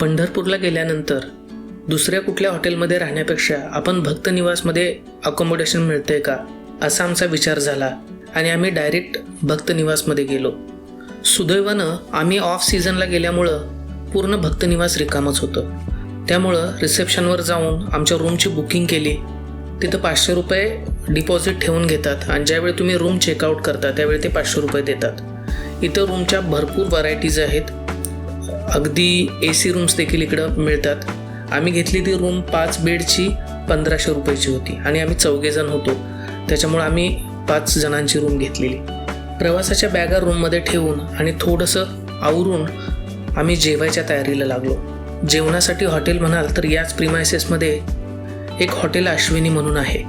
पंढरपूरला गेल्यानंतर दुसऱ्या कुठल्या हॉटेलमध्ये राहण्यापेक्षा आपण भक्त निवासमध्ये अकोमोडेशन मिळतंय का? असा आमचा विचार झाला आणि आम्ही डायरेक्ट भक्त निवासमध्ये गेलो. सुदैवानं आम्ही ऑफ सीझनला गेल्यामुळं पूर्ण भक्त निवास रिकामच होतं. त्यामुळं रिसेप्शनवर जाऊन आमच्या रूमची बुकिंग केली. तिथं पाचशे रुपये डिपॉझिट ठेवून घेतात आणि ज्यावेळी तुम्ही रूम चेकआउट करता त्यावेळी ते पाचशे रुपये देतात. इथं रूमच्या भरपूर व्हरायटीज आहेत. अगदी ए सी रूम्स देखील इकडं मिळतात. आम्ही घेतली ती रूम पाच बेडची पंधराशे रुपयाची होती आणि आम्ही चौघेजण होतो. त्याच्यामुळं आम्ही पाच जणांची रूम घेतलेली. प्रवासाच्या बॅगा रूममध्ये ठेवून आणि थोडंसं आवरून आम्ही जेवायच्या तयारीला लागलो. जेवणासाठी हॉटेल म्हणाल तर याच प्रिमायसेसमध्ये एक हॉटेल अश्विनी म्हणून आहे.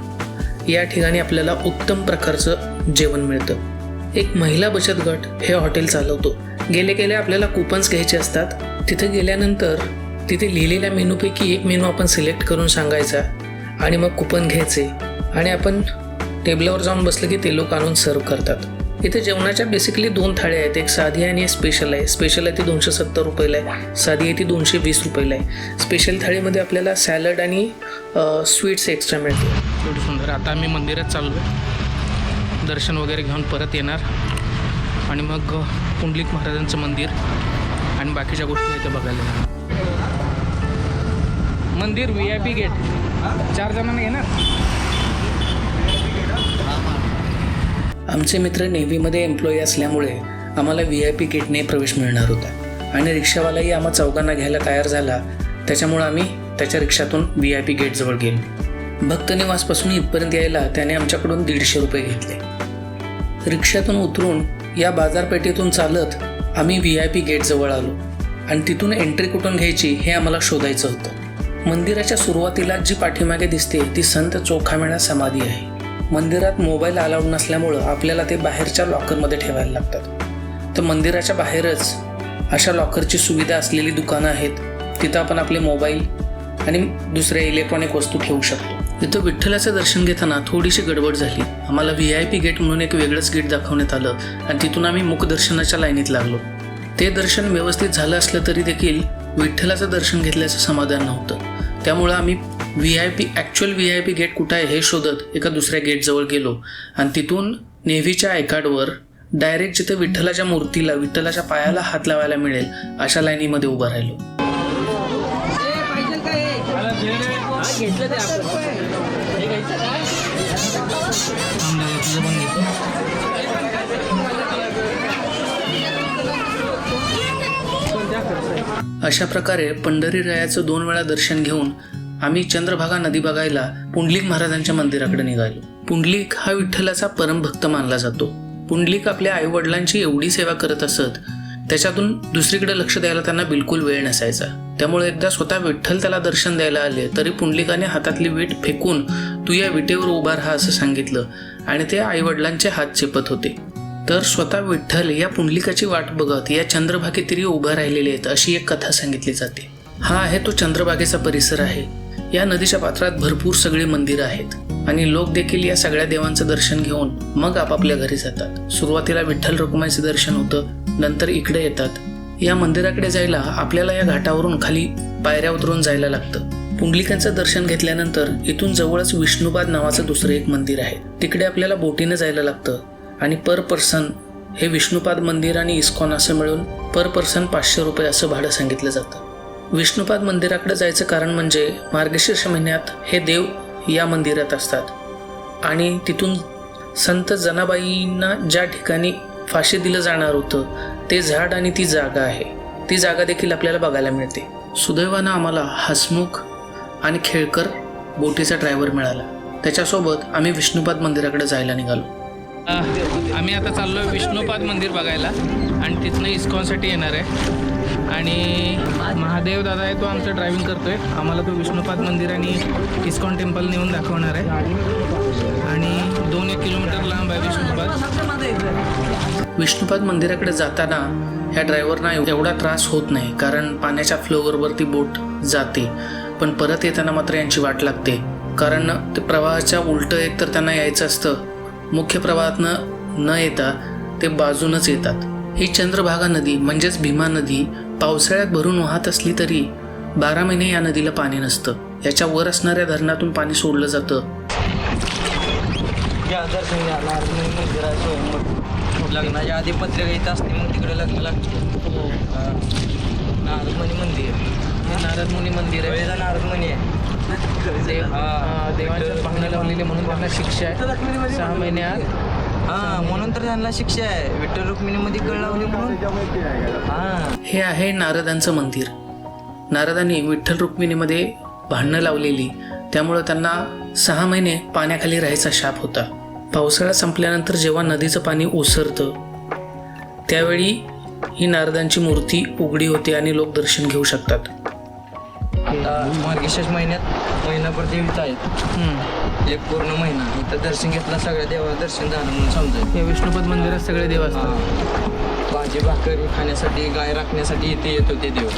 या ठिकाणी आपल्याला उत्तम प्रकारचं जेवण मिळतं. एक महिला बचत गट हे हॉटेल चालवतो. गेले गेले आपल्याला कुपन्स घ्यायचे असतात. तिथे गेल्यानंतर तिथे लिहिलेल्या मेनूपैकी एक मेनू आपण सिलेक्ट करून सांगायचा आणि मग कुपन घ्यायचे. आणि आपण टेबलावर जाऊन बसलं की ते लोक आणून सर्व करतात. इथे जेवणाच्या बेसिकली दोन थाळ्या आहेत. एक साधी आणि एक स्पेशल आहे. स्पेशल आहे ती दोनशे सत्तर रुपयाला आहे. साधी आहे ती दोनशे वीस रुपयाला आहे. स्पेशल थाळीमध्ये आपल्याला सॅलड आणि स्वीट्स एक्स्ट्रा मिळते सुंदर. आता आम्ही मंदिरात चाललो आहे दर्शन वगैरे घेऊन परत येणार. आणि मग पुंडलिक महाराजांचं मंदिर आणि बाकीच्या गोष्टी इथे बघायला मंदिर व्ही आय पी गेट चार जणांना घेणार आमचे मित्र नेव्हीमध्ये एम्प्लॉई असल्यामुळे आम्हाला व्ही आय पी गेटने प्रवेश मिळणार होता. आणि रिक्षावालाही आम्हा चौघांना घ्यायला तयार झाला. त्याच्यामुळं आम्ही त्याच्या रिक्षातून व्ही आय पी गेटजवळ गेलो. भक्त निवासपासून इथपर्यंत यायला त्याने आमच्याकडून दीडशे रुपये घेतले. रिक्षातून उतरून या बाजारपेठेतून चालत आम्ही व्ही आय पी गेटजवळ आलो. आणि तिथून एंट्री कुठून घ्यायची हे आम्हाला शोधायचं होतं. मंदिराच्या सुरुवातीला जी पाठीमागे दिसते ती संत चोखामेळा समाधी आहे. मंदिरात मोबाईल अलाउड नसल्यामुळं आपल्याला ते बाहेरच्या लॉकरमध्ये ठेवायला लागतात. तर मंदिराच्या बाहेरच अशा लॉकरची सुविधा असलेली दुकानं आहेत. तिथं आपण आपले मोबाईल आणि दुसऱ्या इलेक्ट्रॉनिक वस्तू ठेवू शकतो. तिथं विठ्ठलाचं दर्शन घेताना थोडीशी गडबड झाली. आम्हाला व्ही आय पी गेट म्हणून एक वेगळंच गेट दाखवण्यात आलं आणि तिथून आम्ही मुखदर्शनाच्या लाईनीत लागलो. ते दर्शन व्यवस्थित झालं असलं तरी देखील विठ्ठलाचं दर्शन घेतल्याचं समाधान नव्हतं. त्यामुळं आम्ही V I P actual V I P gate कुठं आहे हे शोधत एका दुसऱ्या गेटजवळ गेलो. आणि तिथून नेव्हीच्या आयकार्डवर डायरेक्ट जिथे विठ्ठलाच्या मूर्तीला विठ्ठलाच्या पायाला हात लावायला मिळेल अशा लाईनीमध्ये उभं राहिलो. अशा प्रकारे पंढरी रायाचं दोन वेळा दर्शन घेऊन आम्ही चंद्रभागा नदी बघायला पुंडलिक महाराजांच्या मंदिराकडे निघालो. पुंडलिक हा विठ्ठलाचा परमभक्त मानला जातो. पुंडलिक आपल्या आई वडिलांची एवढी सेवा करत असत त्याच्यातून दुसरीकडे लक्ष द्यायला त्यांना बिलकुल वेळ नसायचा. त्यामुळे एकदा स्वतः विठ्ठल त्याला दर्शन द्यायला आले तरी पुंडलिकाने हातातली वीट फेकून तू या विटेवर उभा राहा असं सांगितलं आणि ते आईवडिलांचे हात चेपत होते. तर स्वतः विठ्ठल या पुंडलिकाची वाट बघत या चंद्रभागे तिरी उभं राहिलेले आहेत अशी एक कथा सांगितली जाते. हा आहे तो चंद्रभागेचा परिसर आहे. या नदीच्या पात्रात भरपूर सगळी मंदिरं आहेत आणि लोक देखील या सगळ्या देवांचं दर्शन घेऊन मग आपापल्या घरी जातात. सुरुवातीला विठ्ठल रखुमाईचं दर्शन होतं नंतर इकडे येतात. या मंदिराकडे जायला आपल्याला या घाटावरून खाली पायऱ्या उतरून जायला लागतं. पुंडलिकांचं दर्शन घेतल्यानंतर इथून जवळच विष्णुपाद नावाचं दुसरं एक मंदिर आहे. तिकडे आपल्याला बोटीनं जायला लागतं आणि पर पर्सन हे विष्णुपाद मंदिर आणि इस्कॉन असं मिळून पर पर्सन पाचशे रुपये असं भाडं सांगितलं जातं. विष्णुपाद मंदिराकडे जायचं कारण म्हणजे मार्गशीर्ष महिन्यात हे देव या मंदिरात असतात. आणि तिथून संत जनाबाईंना ज्या ठिकाणी फाशी दिलं जाणार होतं. ते झाड आणि ती जागा आहे. ती जागा देखील आपल्याला बघायला मिळते. सुदैवानं आम्हाला हसमुख आणि खेळकर बोटीचा ड्रायव्हर मिळाला. त्याच्यासोबत आम्ही विष्णुपाद मंदिराकडे जायला निघालो. आम्ही आता चाललो आहे विष्णुपाद मंदिर बघायला. आणि तिथनं इस्कॉनसाठी येणार आहे. आणि महादेव दादा आहे तो आमचं ड्रायव्हिंग करतोय. आम्हाला तो विष्णुपाद मंदिर आणि इस्कॉन टेम्पल नेऊन दाखवणार आहे. आणि दोन एक किलोमीटर लांब आहे विष्णुपाद. विष्णुपाद मंदिराकडे जाताना ह्या ड्रायव्हरना एवढा त्रास होत नाही कारण पाण्याच्या फ्लोवरवरती बोट जाते पण परत येताना मात्र यांची वाट लागते. कारण ते प्रवाहाच्या उलटं एक तर त्यांना यायचं असतं मुख्य प्रवाहातनं न येता ते बाजूनच येतात. ही चंद्रभागा नदी म्हणजेच भीमा नदी पावसाळ्यात भरून वाहत असली तरी बारा महिने या नदीला पाणी नसतं. याच्या वर असणाऱ्या धरणातून पाणी सोडलं जातं. नारदमुनी लग्नाच्या आधी पत्रिका येत असते मग तिकडे लग्न लागते. हा. नारदमुनी मंदिर. हे? नारद मुनी मंदिर आहे. वेळेला नारदमुनी आहे. देव हा. हा, देवांच्या पाहुणे लावलेले म्हणून त्यांना शिक्षा आहे. सहा महिन्यात हा म्हणून तर त्यांना शिक्षा आहे. विठ्ठल रुक्मिणीमध्ये कळ लावली म्हणजे म्हणून. हा. हे आहे नारदांचं मंदिर. नारदांनी विठ्ठल रुक्मिणीमध्ये भांडणं लावलेली. त्यामुळं त्यांना सहा महिने पाण्याखाली राहायचा शाप होता. पावसाळा संपल्यानंतर जेव्हा नदीचं पाणी ओसरतं त्यावेळी ही नारदांची मूर्ती उघडी होते आणि लोक दर्शन घेऊ शकतात. आता मार्गशीर्ष महिन्यात महिनाभर देवीच आहेत. एक पूर्ण महिना. इथं दर्शन घेतला सगळ्या देवाला दर्शन झालं म्हणून समजायचं. या विष्णुपद मंदिरात सगळे देव हा. भाजी भाकरी खाण्यासाठी गाय राखण्यासाठी इथे येत होते देव.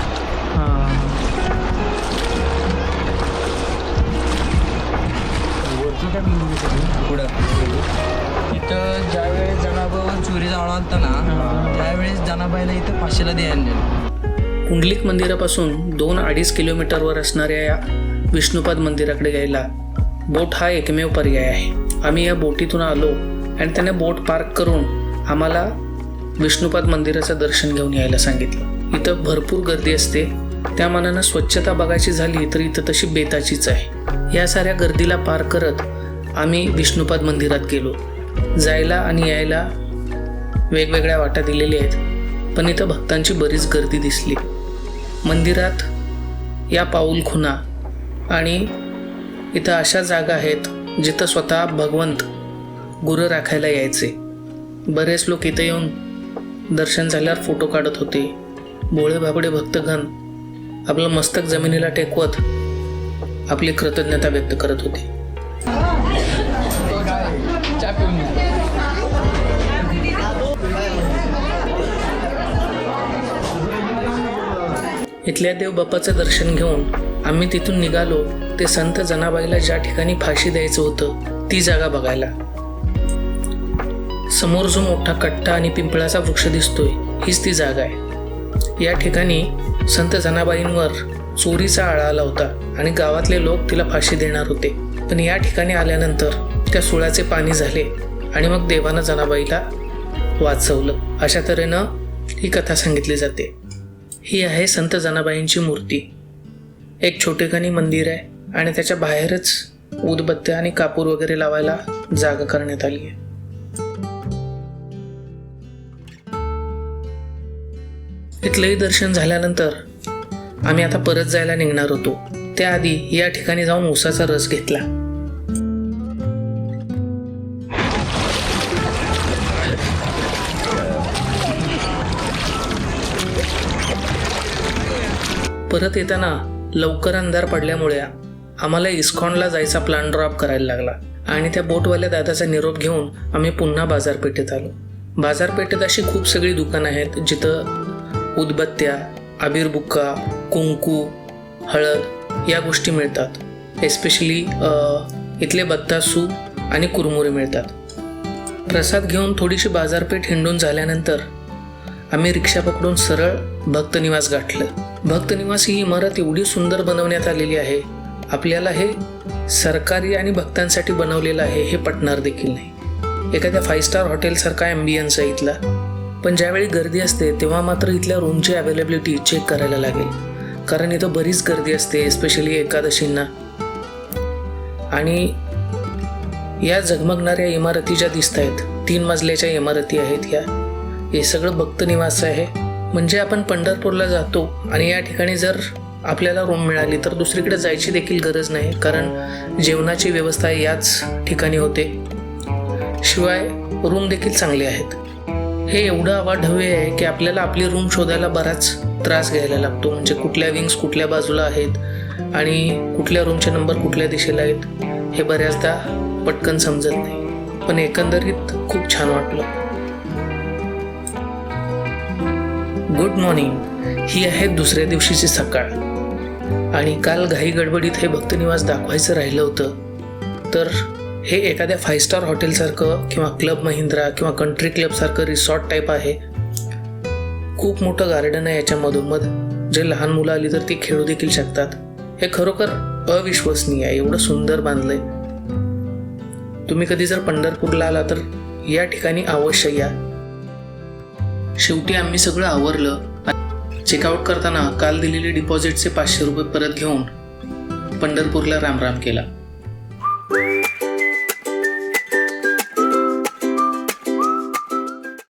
पुढं. इथं ज्यावेळेस जनाबावर चोरी जाळा होता ना त्यावेळेस जनाबाईला इथं पाचशेला द्यायला नेलं. कुंडलिक मंदिरापासून दोन अडीच किलोमीटरवर असणाऱ्या या विष्णुपाद मंदिराकडे यायला बोट हा एकमेव पर्याय आहे. आम्ही या बोटीतून आलो आणि त्याने बोट पार्क करून आम्हाला विष्णुपाद मंदिराचं दर्शन घेऊन यायला सांगितलं. इथं भरपूर गर्दी असते. त्या मानानं स्वच्छता बघायची झाली तर इथं तशी बेताचीच आहे. या साऱ्या गर्दीला पार करत आम्ही विष्णुपाद मंदिरात गेलो. जायला आणि यायला वेगवेगळ्या वाटा दिलेल्या आहेत. पण इथं भक्तांची बरीच गर्दी दिसली. मंदिरात या पाऊल खुणा आणि इथं अशा जागा आहेत जिथं स्वतः भगवंत गुरं राखायला यायचे. बरेच लोक इथं येऊन दर्शन झाल्यावर फोटो काढत होते. भोळे भाबडे भक्तगण आपलं मस्तक जमिनीला टेकवत आपली कृतज्ञता व्यक्त करत होते. इथल्या देव बाप्पाचं दर्शन घेऊन आम्ही तिथून निघालो ते संत जनाबाईला ज्या ठिकाणी फाशी द्यायचं होतं ती जागा बघायला. समोर जो मोठा कट्टा आणि पिंपळाचा वृक्ष दिसतोय हीच ती जागा आहे. या ठिकाणी संत जनाबाईंवर चोरीचा आळा आला होता आणि गावातले लोक तिला फाशी देणार होते. पण या ठिकाणी आल्यानंतर त्या सुळाचे पाणी झाले आणि मग देवानं जनाबाईला वाचवलं. अशा तऱ्हेनं ही कथा सांगितली जाते. ही आहे संत जनाबाईंची मूर्ती. एक छोटेखानी मंदिर आहे आणि त्याच्या बाहेरच उदबत्त्या आणि कापूर वगैरे लावायला जागा करण्यात आली आहे. इथलंही दर्शन झाल्यानंतर आम्ही आता परत जायला निघणार होतो. त्याआधी या ठिकाणी जाऊन उसाचा रस घेतला. परत येताना लवकर अंधार पडल्यामुळे आम्हाला इस्कॉनला जायचा प्लॅन ड्रॉप करायला लागला आणि त्या बोटवाल्या दादाचा निरोप घेऊन आम्ही पुन्हा बाजारपेठेत आलो. बाजारपेठेत अशी खूप सगळी दुकानं आहेत जिथं उदबत्त्या अबीर बुक्का कुंकू हळद या गोष्टी मिळतात. एस्पेशली इथले बत्तासू आणि कुरमुरे मिळतात. प्रसाद घेऊन थोडीशी बाजारपेठ हिंडून झाल्यानंतर आम्ही रिक्षा पकडून सरळ भक्तनिवास गाठलं. भक्तनिवास ही इमारत एवढी सुंदर बनवण्यात आलेली आहे. आपल्याला हे सरकारी आणि भक्तांसाठी बनवलेलं आहे हे पटणार देखील नाही. एखाद्या फाईव्ह स्टार हॉटेलसारखा ॲम्बियन्स आहे इथला. पण ज्यावेळी गर्दी असते तेव्हा मात्र इथल्या रूमची अवेलेबिलिटी चेक करायला लागेल. कारण इथं बरीच गर्दी असते एस्पेशली एकादशींना. आणि या झगमगणाऱ्या इमारती ज्या दिसत आहेत तीन मजल्याच्या इमारती आहेत या. हे सगळं भक्त निवास आहे. म्हणजे आपण पंढरपूरला जातो आणि या ठिकाणी जर आपल्याला रूम मिळाली तर दुसरीकडे जायची देखील गरज नाही कारण जेवणाची व्यवस्था याच ठिकाणी होते. शिवाय रूम देखील चांगले आहेत. हे एवढं अवाढव्य आहे की आपल्याला आपली रूम शोधायला बराच त्रास घ्यायला लागतो. म्हणजे कुठल्या विंग्स कुठल्या बाजूला आहेत आणि कुठल्या रूमचे नंबर कुठल्या दिशेला आहेत हे बऱ्याचदा पटकन समजत नाही. पण एकंदरीत खूप छान वाटलं. Good morning. ही आहे दुसऱ्या दिवशीची सकाळ. आणि काल घाई गडबडीत हे भक्तनिवास दाखवायचं राहिलं होतं तर हे एखाद्या फाईव्ह स्टार हॉटेलसारखं किंवा क्लब महिंद्रा किंवा कंट्री क्लबसारखं रिसॉर्ट टाईप आहे. खूप मोठं गार्डन आहे याच्या मधोमध जे लहान मुलं आली तर ती खेळू देखील शकतात. हे खरोखर अविश्वसनीय आहे एवढं सुंदर बांधलंय. तुम्ही कधी जर पंढरपूरला आला तर या ठिकाणी अवश्य या. शेवटी आम्ही सगळं आवरलं. चेकआउट करताना काल दिलेले डिपॉझिटचे पाचशे रुपये परत घेऊन पंढरपूरला रामराम केला.